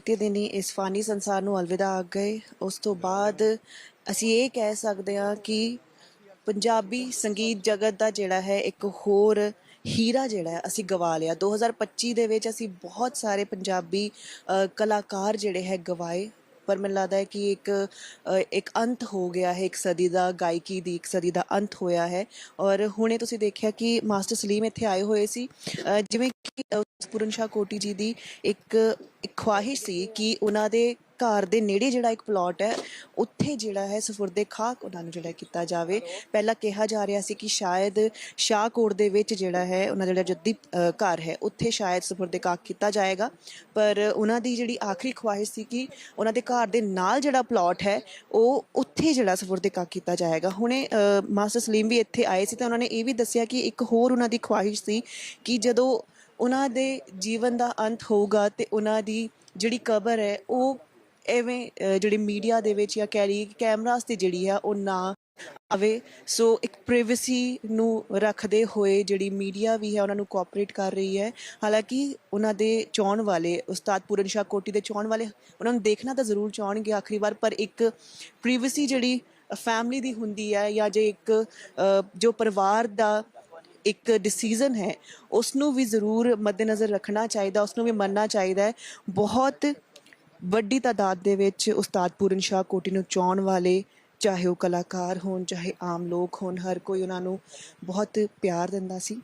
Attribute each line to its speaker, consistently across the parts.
Speaker 1: ਬੀਤੇ ਦਿਨੀ ਇਸ ਫਾਨੀ ਸੰਸਾਰ ਨੂੰ ਅਲਵਿਦਾ ਆ ਗਏ। ਉਸ ਤੋਂ ਬਾਅਦ ਅਸੀਂ ਇਹ ਕਹਿ ਸਕਦੇ ਹਾਂ ਕਿ ਪੰਜਾਬੀ ਸੰਗੀਤ ਜਗਤ ਦਾ ਜਿਹੜਾ ਹੈ, ਇੱਕ ਹੋਰ ਹੀਰਾ ਜਿਹੜਾ ਅਸੀਂ ਗਵਾ ਲਿਆ। 2025 ਦੇ ਵਿੱਚ ਅਸੀਂ ਬਹੁਤ ਸਾਰੇ ਪੰਜਾਬੀ ਕਲਾਕਾਰ ਜਿਹੜੇ ਹੈ, ਗਵਾਏ। ਪਰ ਮੈਨੂੰ ਲੱਗਦਾ ਹੈ ਕਿ ਇੱਕ ਇੱਕ ਅੰਤ ਹੋ ਗਿਆ ਹੈ, ਇੱਕ ਸਦੀ ਦਾ ਗਾਇਕੀ ਦੀ, ਇੱਕ ਸਦੀ ਦਾ ਅੰਤ ਹੋਇਆ ਹੈ। ਔਰ ਹੁਣੇ ਤੁਸੀਂ ਦੇਖਿਆ ਕਿ ਮਾਸਟਰ ਸਲੀਮ ਇੱਥੇ ਆਏ ਹੋਏ ਸੀ। ਜਿਵੇਂ ਕਿ ਪੂਰਨ ਸ਼ਾਹ ਕੋਟੀ ਜੀ ਦੀ ਇੱਕ ਇੱਕ ਖੁਆਹਿਸ਼ ਸੀ ਕਿ ਉਹਨਾਂ ਦੇ ਘਰ ਦੇ ਨੇੜੇ ਜਿਹੜਾ ਇੱਕ ਪਲਾਟ ਹੈ, ਉੱਥੇ ਜਿਹੜਾ ਹੈ ਸਫੁਰਦੇ ਖਾਕ ਉਹਨਾਂ ਨੂੰ ਜਿਹੜਾ ਕੀਤਾ ਜਾਵੇ। ਪਹਿਲਾਂ ਕਿਹਾ ਜਾ ਰਿਹਾ ਸੀ ਕਿ ਸ਼ਾਇਦ ਸ਼ਾਹਕੋਟ ਦੇ ਵਿੱਚ ਜਿਹੜਾ ਹੈ ਉਹਨਾਂ ਦਾ ਜਿਹੜਾ ਜੱਦੀ ਘਰ ਹੈ, ਉੱਥੇ ਸ਼ਾਇਦ ਸਫੁਰਦੇ ਖਾਕ ਕੀਤਾ ਜਾਏਗਾ। ਪਰ ਉਹਨਾਂ ਦੀ ਜਿਹੜੀ ਆਖਰੀ ਖਵਾਹਿਸ਼ ਸੀ ਕਿ ਉਹਨਾਂ ਦੇ ਘਰ ਦੇ ਨਾਲ ਜਿਹੜਾ ਪਲਾਟ ਹੈ, ਉਹ ਉੱਥੇ ਜਿਹੜਾ ਸਫੁਰਦੇ ਖਾਕ ਕੀਤਾ ਜਾਏਗਾ। ਹੁਣੇ ਮਾਸਟਰ ਸਲੀਮ ਵੀ ਇੱਥੇ ਆਏ ਸੀ ਤਾਂ ਉਹਨਾਂ ਨੇ ਇਹ ਵੀ ਦੱਸਿਆ ਕਿ ਇੱਕ ਹੋਰ ਉਹਨਾਂ ਦੀ ਖਵਾਹਿਸ਼ ਸੀ ਕਿ ਜਦੋਂ ਉਹਨਾਂ ਦੇ ਜੀਵਨ ਦਾ ਅੰਤ ਹੋਊਗਾ ਤੇ ਉਹਨਾਂ ਦੀ ਜਿਹੜੀ ਕਬਰ ਹੈ ਉਹ ਐਵੇਂ ਅ, ਜਿਹੜੀ ਮੀਡੀਆ ਦੇ ਵਿੱਚ ਜਾਂ ਕਹਿ ਲਈਏ ਕਿ ਕੈਮਰਾਸ ਤੇ ਜਿਹੜੀ ਆ ਉਹ ਨਾ ਆਵੇ। ਸੋ ਇੱਕ ਪ੍ਰਾਈਵੇਸੀ ਨੂੰ ਰੱਖਦੇ ਹੋਏ ਜਿਹੜੀ ਮੀਡੀਆ ਵੀ ਹੈ ਉਹਨਾਂ ਨੂੰ ਕੋਆਪਰੇਟ ਕਰ ਰਹੀ ਹੈ। ਹਾਲਾਂਕਿ ਉਹਨਾਂ ਦੇ ਚਾਹਣ ਵਾਲੇ ਉਸਤਾਦ ਪੂਰਨ ਸ਼ਾਹ ਕੋਟੀ ਦੇ ਚਾਹਣ ਵਾਲੇ ਉਹਨਾਂ ਨੂੰ ਦੇਖਣਾ ਤਾਂ ਜ਼ਰੂਰ ਚਾਹਣਗੇ ਆਖਰੀ ਵਾਰ ਪਰ ਇੱਕ ਪ੍ਰਾਈਵੇਸੀ ਜਿਹੜੀ ਫੈਮਿਲੀ ਦੀ ਹੁੰਦੀ ਹੈ ਜਾਂ ਜੇ ਇੱਕ ਜੋ ਪਰਿਵਾਰ ਦਾ ਇੱਕ ਡਿਸੀਜਨ ਹੈ ਉਸ ਨੂੰ ਵੀ ਜ਼ਰੂਰ ਮੱਦੇਨਜ਼ਰ ਰੱਖਣਾ ਚਾਹੀਦਾ ਉਸ ਨੂੰ ਵੀ ਮੰਨਣਾ ਚਾਹੀਦਾ ਹੈ। ਬਹੁਤ ਵੱਡੀ ਤਾਦਾਦ ਦੇ ਵਿੱਚ ਉਸਤਾਦ ਪੂਰਨ ਸ਼ਾਹ ਕੋਟੀ ਨੂੰ ਚਾਹਣ ਵਾਲੇ, ਚਾਹੇ ਉਹ ਕਲਾਕਾਰ ਹੋਣ, ਚਾਹੇ ਆਮ ਲੋਕ ਹੋਣ, ਹਰ ਕੋਈ ਉਹਨਾਂ ਨੂੰ ਬਹੁਤ ਪਿਆਰ ਦਿੰਦਾ ਸੀ।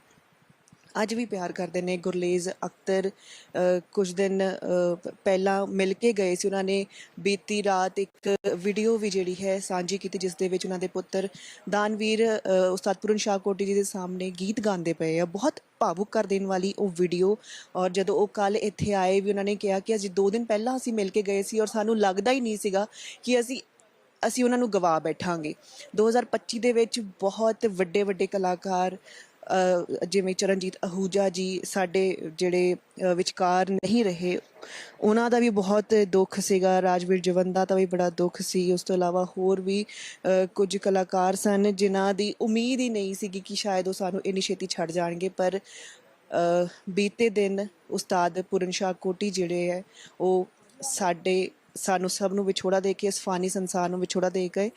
Speaker 1: ਅੱਜ ਵੀ ਪਿਆਰ ਕਰਦੇ ਨੇ ਗੁਰਲੇਜ਼ ਅਖਤਰ ਕੁਝ ਦਿਨ ਪਹਿਲਾਂ ਮਿਲ ਕੇ ਗਏ ਸੀ ਉਹਨਾਂ ਨੇ। ਬੀਤੀ ਰਾਤ ਇੱਕ ਵੀਡੀਓ ਵੀ ਜਿਹੜੀ ਹੈ ਸਾਂਝੀ ਕੀਤੀ ਜਿਸ ਦੇ ਵਿੱਚ ਉਹਨਾਂ ਦੇ ਪੁੱਤਰ ਦਾਨਵੀਰ ਅ, ਉਸਤਾਦ ਪੂਰਨ ਸ਼ਾਹ ਕੋਟੀ ਜੀ ਦੇ ਸਾਹਮਣੇ ਗੀਤ ਗਾਉਂਦੇ ਪਏ ਆ। ਬਹੁਤ ਭਾਵੁਕ ਕਰ ਦੇਣ ਵਾਲੀ ਉਹ ਵੀਡੀਓ ਔਰ ਜਦੋਂ ਉਹ ਕੱਲ ਇੱਥੇ ਆਏ ਵੀ ਉਹਨਾਂ ਨੇ ਕਿਹਾ ਕਿ ਅਸੀਂ 2 ਦਿਨ ਪਹਿਲਾਂ ਅਸੀਂ ਮਿਲ ਕੇ ਗਏ ਸੀ ਔਰ ਸਾਨੂੰ ਲੱਗਦਾ ਹੀ ਨਹੀਂ ਸੀਗਾ ਕਿ ਅਸੀਂ ਅਸੀਂ ਉਹਨਾਂ ਨੂੰ ਗਵਾ ਬੈਠਾਂਗੇ। 2025 ਦੇ ਵਿੱਚ ਬਹੁਤ ਵੱਡੇ ਵੱਡੇ ਕਲਾਕਾਰ ਜਿਵੇਂ ਚਰਨਜੀਤ ਅਹੂਜਾ ਜੀ ਸਾਡੇ ਜਿਹੜੇ ਵਿਚਕਾਰ ਨਹੀਂ ਰਹੇ, ਉਹਨਾਂ ਦਾ ਵੀ ਬਹੁਤ ਦੁੱਖ ਸੀਗਾ, ਰਾਜਵੀਰ ਜਵੰਦਾ ਦਾ ਵੀ ਬੜਾ ਦੁੱਖ ਸੀ। ਉਸ ਤੋਂ ਇਲਾਵਾ ਹੋਰ ਵੀ ਕੁਝ ਕਲਾਕਾਰ ਸਨ ਜਿਨ੍ਹਾਂ ਦੀ ਉਮੀਦ ਹੀ ਨਹੀਂ ਸੀਗੀ ਕਿ ਸ਼ਾਇਦ ਉਹ ਸਾਨੂੰ ਇੰਨੀ ਛੇਤੀ ਛੱਡ ਜਾਣਗੇ, ਪਰ ਬੀਤੇ ਦਿਨ ਉਸਤਾਦ ਪੂਰਨ ਸ਼ਾਹ ਕੋਟੀ ਜਿਹੜੇ ਹੈ, ਉਹ ਸਾਡੇ ਸਾਨੂੰ ਸਭ ਨੂੰ ਵਿਛੋੜਾ ਦੇ ਕੇ ਇਸ ਫਾਨੀ ਸੰਸਾਰ ਨੂੰ ਵਿਛੋੜਾ ਦੇ ਗਏ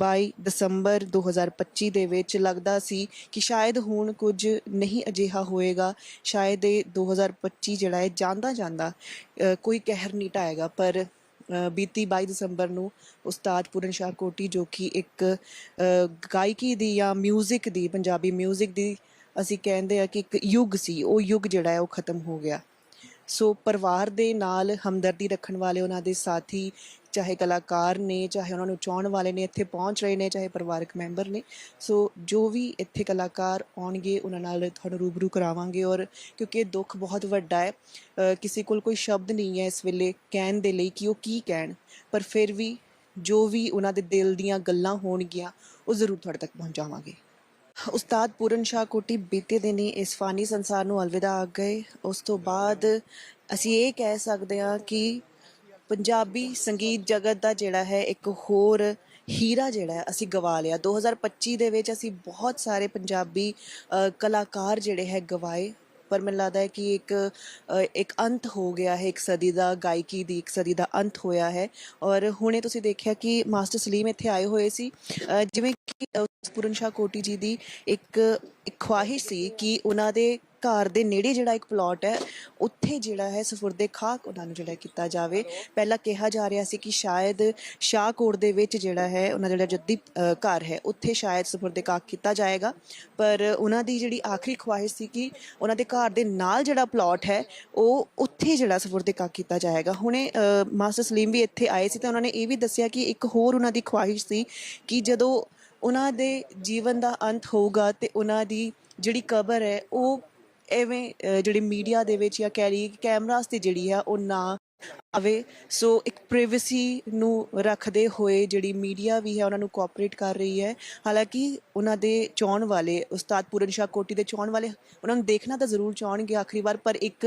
Speaker 1: 22 ਦਸੰਬਰ 2025 ਦੇ ਵਿੱਚ ਲੱਗਦਾ ਸੀ ਕਿ ਸ਼ਾਇਦ ਹੁਣ ਕੁਝ ਨਹੀਂ ਅਜਿਹਾ ਹੋਏਗਾ ਸ਼ਾਇਦ ਇਹ 2025 ਜਿਹੜਾ ਹੈ ਜਾਂਦਾ ਜਾਂਦਾ ਅ, ਕੋਈ ਕਹਿਰ ਨਹੀਂ ਢਾਏਗਾ ਪਰ ਅ, ਬੀਤੀ 22 ਦਸੰਬਰ ਨੂੰ ਉਸਤਾਦ ਪੂਰਨ ਸ਼ਾਹ ਕੋਟੀ ਜੋ ਕਿ ਇੱਕ ਅ, ਗਾਇਕੀ ਦੀ ਜਾਂ 뮤직 ਦੀ ਪੰਜਾਬੀ 뮤직 ਦੀ ਅਸੀਂ ਕਹਿੰਦੇ ਆ ਕਿ ਇੱਕ ਯੁੱਗ ਸੀ ਉਹ ਯੁੱਗ ਜਿਹੜਾ ਹੈ ਉਹ ਖਤਮ ਹੋ ਗਿਆ ਸੋ ਪਰਿਵਾਰ ਦੇ ਨਾਲ ਹਮਦਰਦੀ ਰੱਖਣ ਵਾਲੇ ਉਹਨਾਂ ਦੇ ਸਾਥੀ, ਚਾਹੇ ਕਲਾਕਾਰ ਨੇ, ਚਾਹੇ ਉਹਨਾਂ ਨੂੰ ਚਾਹਣ ਵਾਲੇ ਨੇ, ਇੱਥੇ ਪਹੁੰਚ ਰਹੇ ਨੇ, ਚਾਹੇ ਪਰਿਵਾਰਕ ਮੈਂਬਰ ਨੇ। ਸੋ ਜੋ ਵੀ ਇੱਥੇ ਕਲਾਕਾਰ ਆਉਣਗੇ, ਉਹਨਾਂ ਨਾਲ ਤੁਹਾਨੂੰ ਰੂਬਰੂ ਕਰਾਵਾਂਗੇ ਔਰ ਕਿਉਂਕਿ ਇਹ ਦੁੱਖ ਬਹੁਤ ਵੱਡਾ ਹੈ ਕਿਸੇ ਕੋਲ ਕੋਈ ਸ਼ਬਦ ਨਹੀਂ ਹੈ ਇਸ ਵੇਲੇ ਕਹਿਣ ਦੇ ਲਈ ਕਿ ਉਹ ਕੀ ਕਹਿਣ। ਪਰ ਫਿਰ ਵੀ ਜੋ ਵੀ ਉਹਨਾਂ ਦੇ ਦਿਲ ਦੀਆਂ ਗੱਲਾਂ ਹੋਣਗੀਆਂ, ਉਹ ਜ਼ਰੂਰ ਤੁਹਾਡੇ ਤੱਕ ਪਹੁੰਚਾਵਾਂਗੇ। ਉਸਤਾਦ ਪੂਰਨ ਸ਼ਾਹ ਕੋਟੀ ਬੀਤੇ ਦਿਨੀ ਇਸ ਫਾਨੀ ਸੰਸਾਰ ਨੂੰ ਅਲਵਿਦਾ ਆ ਗਏ। ਉਸ ਤੋਂ ਬਾਅਦ ਅਸੀਂ ਇਹ ਕਹਿ ਸਕਦੇ ਹਾਂ ਕਿ ਪੰਜਾਬੀ ਸੰਗੀਤ ਜਗਤ ਦਾ ਜਿਹੜਾ ਹੈ, ਇੱਕ ਹੋਰ ਹੀਰਾ ਜਿਹੜਾ ਅਸੀਂ ਗਵਾ ਲਿਆ। 2025 ਦੇ ਵਿੱਚ ਅਸੀਂ ਬਹੁਤ ਸਾਰੇ ਪੰਜਾਬੀ ਕਲਾਕਾਰ ਜਿਹੜੇ ਹੈ, ਗਵਾਏ। ਪਰ ਮੈਨੂੰ ਲੱਗਦਾ ਹੈ ਕਿ ਇੱਕ ਇੱਕ ਅੰਤ ਹੋ ਗਿਆ ਹੈ, ਇੱਕ ਸਦੀ ਦਾ ਗਾਇਕੀ ਦੀ, ਇੱਕ ਸਦੀ ਦਾ ਅੰਤ ਹੋਇਆ ਹੈ। ਔਰ ਹੁਣੇ ਤੁਸੀਂ ਦੇਖਿਆ ਕਿ ਮਾਸਟਰ ਸਲੀਮ ਇੱਥੇ ਆਏ ਹੋਏ ਸੀ। ਜਿਵੇਂ ਕਿ ਪੂਰਨ ਸ਼ਾਹ ਕੋਟੀ ਜੀ ਦੀ ਇੱਕ ਇੱਕ ਖੁਆਹਿਸ਼ ਸੀ ਕਿ ਉਹਨਾਂ ਦੇ ਘਰ ਦੇ ਨੇੜੇ ਜਿਹੜਾ ਇੱਕ ਪਲਾਟ ਹੈ, ਉੱਥੇ ਜਿਹੜਾ ਹੈ ਸਫੁਰਦੇ ਖਾਕ ਉਹਨਾਂ ਨੂੰ ਜਿਹੜਾ ਕੀਤਾ ਜਾਵੇ। ਪਹਿਲਾਂ ਕਿਹਾ ਜਾ ਰਿਹਾ ਸੀ ਕਿ ਸ਼ਾਇਦ ਸ਼ਾਹਕੋਟ ਦੇ ਵਿੱਚ ਜਿਹੜਾ ਹੈ, ਉਹਨਾਂ ਦਾ ਜਿਹੜਾ ਜੱਦੀ ਘਰ ਹੈ, ਉੱਥੇ ਸ਼ਾਇਦ ਸਫੁਰਦੇ ਖਾਕ ਕੀਤਾ ਜਾਏਗਾ। ਪਰ ਉਹਨਾਂ ਦੀ ਜਿਹੜੀ ਆਖਰੀ ਖੁਆਇਸ਼ ਸੀ ਕਿ ਉਹਨਾਂ ਦੇ ਘਰ ਦੇ ਨਾਲ ਜਿਹੜਾ ਪਲਾਟ ਹੈ, ਉਹ ਉੱਥੇ ਜਿਹੜਾ ਸਫੁਰਦੇ ਖਾਕ ਕੀਤਾ ਜਾਏਗਾ। ਹੁਣੇ ਮਾਸਟਰ ਸਲੀਮ ਵੀ ਇੱਥੇ ਆਏ ਸੀ ਤਾਂ ਉਹਨਾਂ ਨੇ ਇਹ ਵੀ ਦੱਸਿਆ ਕਿ ਇੱਕ ਹੋਰ ਉਹਨਾਂ ਦੀ ਖੁਆਇਸ਼ ਸੀ ਕਿ ਜਦੋਂ ਉਹਨਾਂ ਦੇ ਜੀਵਨ ਦਾ ਅੰਤ ਹੋਊਗਾ ਤੇ ਉਹਨਾਂ ਦੀ ਜਿਹੜੀ ਕਬਰ ਹੈ, ਉਹ ਐਵੇਂ ਅ, ਜਿਹੜੀ ਮੀਡੀਆ ਦੇ ਵਿੱਚ ਜਾਂ ਕਹਿ ਲਈਏ ਕਿ ਕੈਮਰਾਸ ਤੇ ਜਿਹੜੀ ਆ ਉਹ ਨਾ ਆਵੇ। ਸੋ ਇੱਕ ਪ੍ਰਾਈਵੇਸੀ ਨੂੰ ਰੱਖਦੇ ਹੋਏ ਜਿਹੜੀ ਮੀਡੀਆ ਵੀ ਹੈ ਉਹਨਾਂ ਨੂੰ ਕੋਆਪਰੇਟ ਕਰ ਰਹੀ ਹੈ। ਹਾਲਾਂਕਿ ਉਹਨਾਂ ਦੇ ਚਾਹਣ ਵਾਲੇ ਉਸਤਾਦ ਪੂਰਨ ਸ਼ਾਹ ਕੋਟੀ ਦੇ ਚਾਹਣ ਵਾਲੇ ਉਹਨਾਂ ਨੂੰ ਦੇਖਣਾ ਤਾਂ ਜ਼ਰੂਰ ਚਾਹਣਗੇ ਆਖਰੀ ਵਾਰ ਪਰ ਇੱਕ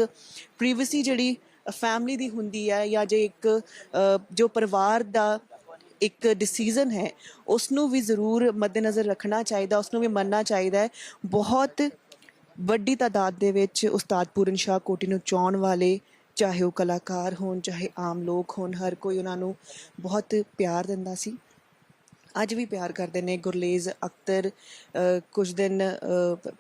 Speaker 1: ਪ੍ਰਾਈਵੇਸੀ ਜਿਹੜੀ ਫੈਮਿਲੀ ਦੀ ਹੁੰਦੀ ਹੈ ਜਾਂ ਜੇ ਇੱਕ ਜੋ ਪਰਿਵਾਰ ਦਾ ਇੱਕ ਡਿਸੀਜਨ ਹੈ ਉਸ ਨੂੰ ਵੀ ਜ਼ਰੂਰ ਮੱਦੇਨਜ਼ਰ ਰੱਖਣਾ ਚਾਹੀਦਾ ਉਸ ਨੂੰ ਵੀ ਮੰਨਣਾ ਚਾਹੀਦਾ ਹੈ। ਬਹੁਤ ਵੱਡੀ ਤਾਦਾਦ ਦੇ ਵਿੱਚ ਉਸਤਾਦ ਪੂਰਨ ਸ਼ਾਹ ਕੋਟੀ ਨੂੰ ਚਾਹਣ ਵਾਲੇ, ਚਾਹੇ ਉਹ ਕਲਾਕਾਰ ਹੋਣ, ਚਾਹੇ ਆਮ ਲੋਕ ਹੋਣ, ਹਰ ਕੋਈ ਉਹਨਾਂ ਨੂੰ ਬਹੁਤ ਪਿਆਰ ਦਿੰਦਾ ਸੀ। ਅੱਜ ਵੀ ਪਿਆਰ ਕਰਦੇ ਨੇ ਗੁਰਲੇਜ਼ ਅਖਤਰ ਕੁਝ ਦਿਨ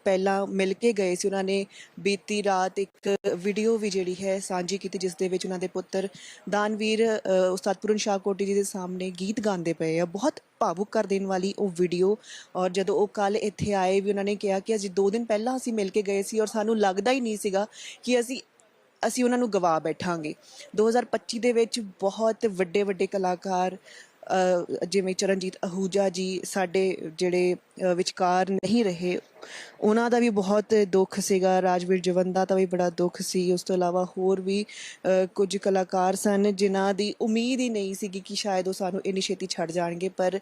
Speaker 1: ਪਹਿਲਾਂ ਮਿਲ ਕੇ ਗਏ ਸੀ ਉਹਨਾਂ ਨੇ। ਬੀਤੀ ਰਾਤ ਇੱਕ ਵੀਡੀਓ ਵੀ ਜਿਹੜੀ ਹੈ ਸਾਂਝੀ ਕੀਤੀ ਜਿਸ ਦੇ ਵਿੱਚ ਉਹਨਾਂ ਦੇ ਪੁੱਤਰ ਦਾਨਵੀਰ ਅ, ਉਸਤਾਦ ਪੂਰਨ ਸ਼ਾਹ ਕੋਟੀ ਜੀ ਦੇ ਸਾਹਮਣੇ ਗੀਤ ਗਾਉਂਦੇ ਪਏ ਆ। ਬਹੁਤ ਭਾਵੁਕ ਕਰ ਦੇਣ ਵਾਲੀ ਉਹ ਵੀਡੀਓ ਔਰ ਜਦੋਂ ਉਹ ਕੱਲ ਇੱਥੇ ਆਏ ਵੀ ਉਹਨਾਂ ਨੇ ਕਿਹਾ ਕਿ ਅਸੀਂ 2 ਦਿਨ ਪਹਿਲਾਂ ਅਸੀਂ ਮਿਲ ਕੇ ਗਏ ਸੀ ਔਰ ਸਾਨੂੰ ਲੱਗਦਾ ਹੀ ਨਹੀਂ ਸੀਗਾ ਕਿ ਅਸੀਂ ਅਸੀਂ ਉਹਨਾਂ ਨੂੰ ਗਵਾ ਬੈਠਾਂਗੇ। 2025 ਦੇ ਵਿੱਚ ਬਹੁਤ ਵੱਡੇ ਵੱਡੇ ਕਲਾਕਾਰ ਜਿਵੇਂ ਚਰਨਜੀਤ ਅਹੂਜਾ ਜੀ ਸਾਡੇ ਜਿਹੜੇ ਵਿਚਕਾਰ ਨਹੀਂ ਰਹੇ, ਉਹਨਾਂ ਦਾ ਵੀ ਬਹੁਤ ਦੁੱਖ ਸੀਗਾ, ਰਾਜਵੀਰ ਜਵੰਦਾ ਦਾ ਵੀ ਬੜਾ ਦੁੱਖ ਸੀ। ਉਸ ਤੋਂ ਇਲਾਵਾ ਹੋਰ ਵੀ ਕੁਝ ਕਲਾਕਾਰ ਸਨ ਜਿਨ੍ਹਾਂ ਦੀ ਉਮੀਦ ਹੀ ਨਹੀਂ ਸੀਗੀ ਕਿ ਸ਼ਾਇਦ ਉਹ ਸਾਨੂੰ ਇੰਨੀ ਛੇਤੀ ਛੱਡ ਜਾਣਗੇ, ਪਰ